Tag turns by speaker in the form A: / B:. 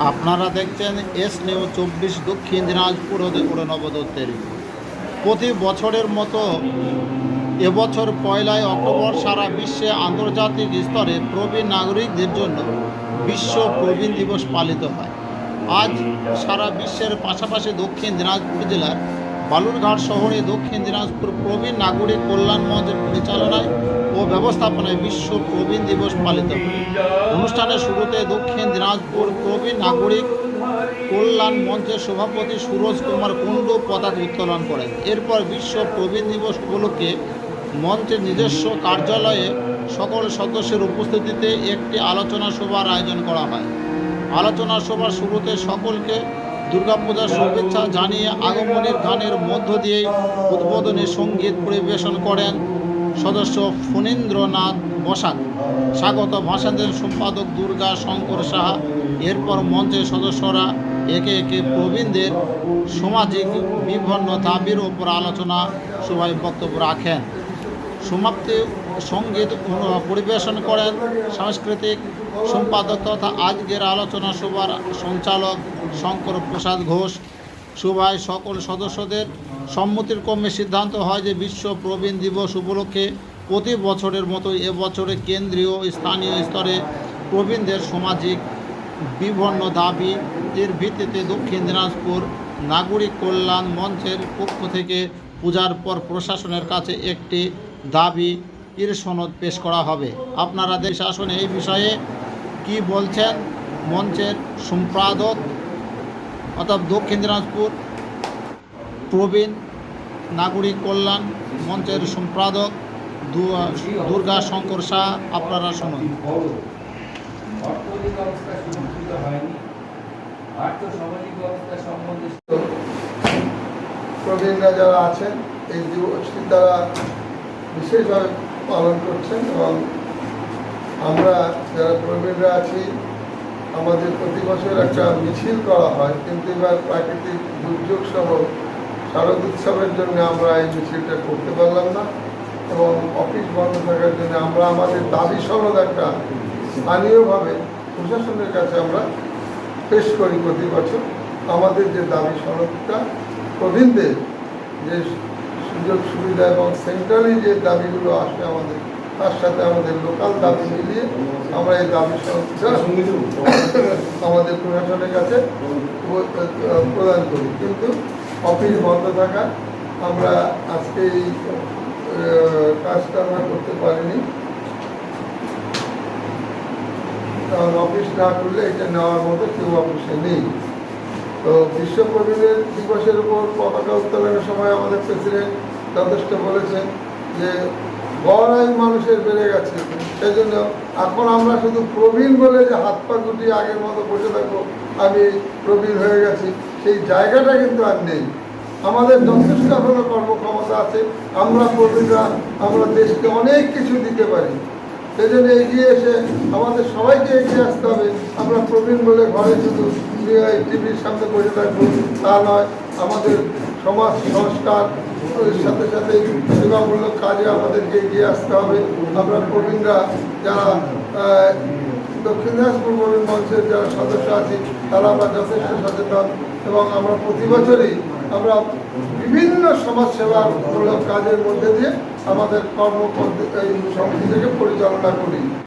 A: আপনারা দেখছেন S new চব্বিশ দক্ষিণ দিনাজপুর হতে করে নবদত্তের প্রতি বছরের মতো এবছর পয়লাই অক্টোবর সারা বিশ্বে আন্তর্জাতিক স্তরে প্রবীণ নাগরিকদের জন্য বিশ্ব প্রবীণ দিবস পালিত হয়। আজ সারা বিশ্বের পাশাপাশি দক্ষিণ দিনাজপুর জেলার বালুরঘাট শহরে দক্ষিণ দিনাজপুর প্রবীণ নাগরিক কল্যাণ মঞ্চের পরিচালনায় ও ব্যবস্থাপনায় বিশ্ব প্রবীণ দিবস পালিত অনুষ্ঠানের শুরুতে দক্ষিণ দিনাজপুর প্রবীণ নাগরিক কল্যাণ মঞ্চের সভাপতি সুরজ কুমার কুণ্ডু পতাকা উত্তোলন করেন। এরপর বিশ্ব প্রবীণ দিবস উপলক্ষে মঞ্চের নিজস্ব কার্যালয়ে সকল সদস্যের উপস্থিতিতে একটি আলোচনা সভার আয়োজন করা হয়। আলোচনা সভার শুরুতে সকলকে দুর্গাপূজার শুভেচ্ছা জানিয়ে আগমনের গানের মধ্য দিয়ে উদ্বোধনী সংগীত পরিবেশন করেন সদস্য ফণীন্দ্রনাথ বসাক। স্বাগত ভাষণ দেন সম্পাদক দুর্গা শঙ্কর সাহা। এরপর মঞ্চের সদস্যরা একে একে প্রবীণদের সামাজিক বিভিন্ন দাবির ওপর আলোচনা সভায় বক্তব্য রাখেন। সমাপ্তি সংগীত পরিবেশন করেন সাংস্কৃতিক সম্পাদক তথা আজকের আলোচনা সভার সঞ্চালক শঙ্কর প্রসাদ ঘোষ। সভায় সকল সদস্যদের সম্মতির ক্রমে সিদ্ধান্ত হয় যে বিশ্ব প্রবীণ দিবস উপলক্ষে প্রতি বছরের মতো এবছরে কেন্দ্রীয় স্থানীয় স্তরে প্রবীণদের সামাজিক বিভিন্ন দাবি এর ভিত্তিতে দক্ষিণ দিনাজপুর নাগরিক কল্যাণ মঞ্চের পক্ষ থেকে পূজার পর প্রশাসনের কাছে একটি দাবি এর সনদ পেশ করা হবে। আপনারা দেশ শাসনে এই বিষয়ে কি বলছেন? মঞ্চের সম্পাদক অর্থাৎ দক্ষিণ দিনাজপুর প্রবীণ নাগরিক কল্যাণ মঞ্চের সম্পাদক দুর্গা শঙ্কর শাহ, আপনারা শুনুন।
B: প্রবীণরা যারা আছেন, এই দিবসটি তারা বিশেষভাবে পালন করছেন এবং আমরা যারা প্রবীণরা আছি আমাদের প্রতি বছর একটা মিছিল করা হয়। কিন্তু এবার প্রাকৃতিক দুর্যোগ সহ শারদ উৎসবের জন্য আমরা এই মিছিলটা করতে পারলাম না এবং অফিস বন্ধ থাকার জন্য আমরা আমাদের দাবি সনদ একটা স্থানীয়ভাবে প্রশাসনের কাছে আমরা পেশ করি প্রতি বছর। আমাদের যে দাবি সনদটা প্রবীণদের যে সুযোগ, সুবিধা এবং সেন্ট্রালি যে দাবিগুলো আসে আমাদের, তার সাথে আমাদের লোকাল দাবি মিলিয়ে আমরা এই দাবি আমাদের প্রশাসনের কাছে প্রদান করি। কিন্তু অফিস বন্ধ থাকা আমরা আজকে এই কাজটা আমরা করতে পারিনি। কারণ অফিস না করলে এটা নেওয়ার মতো কেউ অফিসে নেই। তো বিশ্ব প্রবীণের দিবসের উপর পতাকা উত্তোলনের সময় আমাদের প্রেসিডেন্ট যথেষ্ট বলেছেন যে আয়ু মানুষের বেড়ে গেছে। সেই জন্য এখন আমরা শুধু প্রবীণ বলে যে হাত পা গুটিয়ে আগের মতো বসে থাকব, আমি প্রবীণ হয়ে গেছি, সেই জায়গাটা কিন্তু আর নেই। আমাদের যথেষ্ট এখনও কর্মক্ষমতা আছে, আমরা প্রবীণরা, আমরা দেশকে অনেক কিছু দিতে পারি। সেই জন্য এগিয়ে এসে আমাদের সবাইকে এগিয়ে আসতে হবে। আমরা প্রবীণ বলে ঘরে শুধু টিভির সামনে বসে থাকব, তা নয়, আমাদের সমাজ সংস্কার সাথে সাথে সেবামূলক কাজে আমাদেরকে এগিয়ে আসতে হবে। আমরা প্রবীণরা যারা দক্ষিণ দিনাজপুর প্রবীণ মঞ্চের যারা সদস্য আছি, তারা আমরা যথেষ্ট সচেতন এবং আমরা প্রতি বছরই আমরা বিভিন্ন সমাজসেবামূলক কাজের মধ্যে দিয়ে আমাদের কর্ম এই সমিতিটাকে পরিচালনা করি।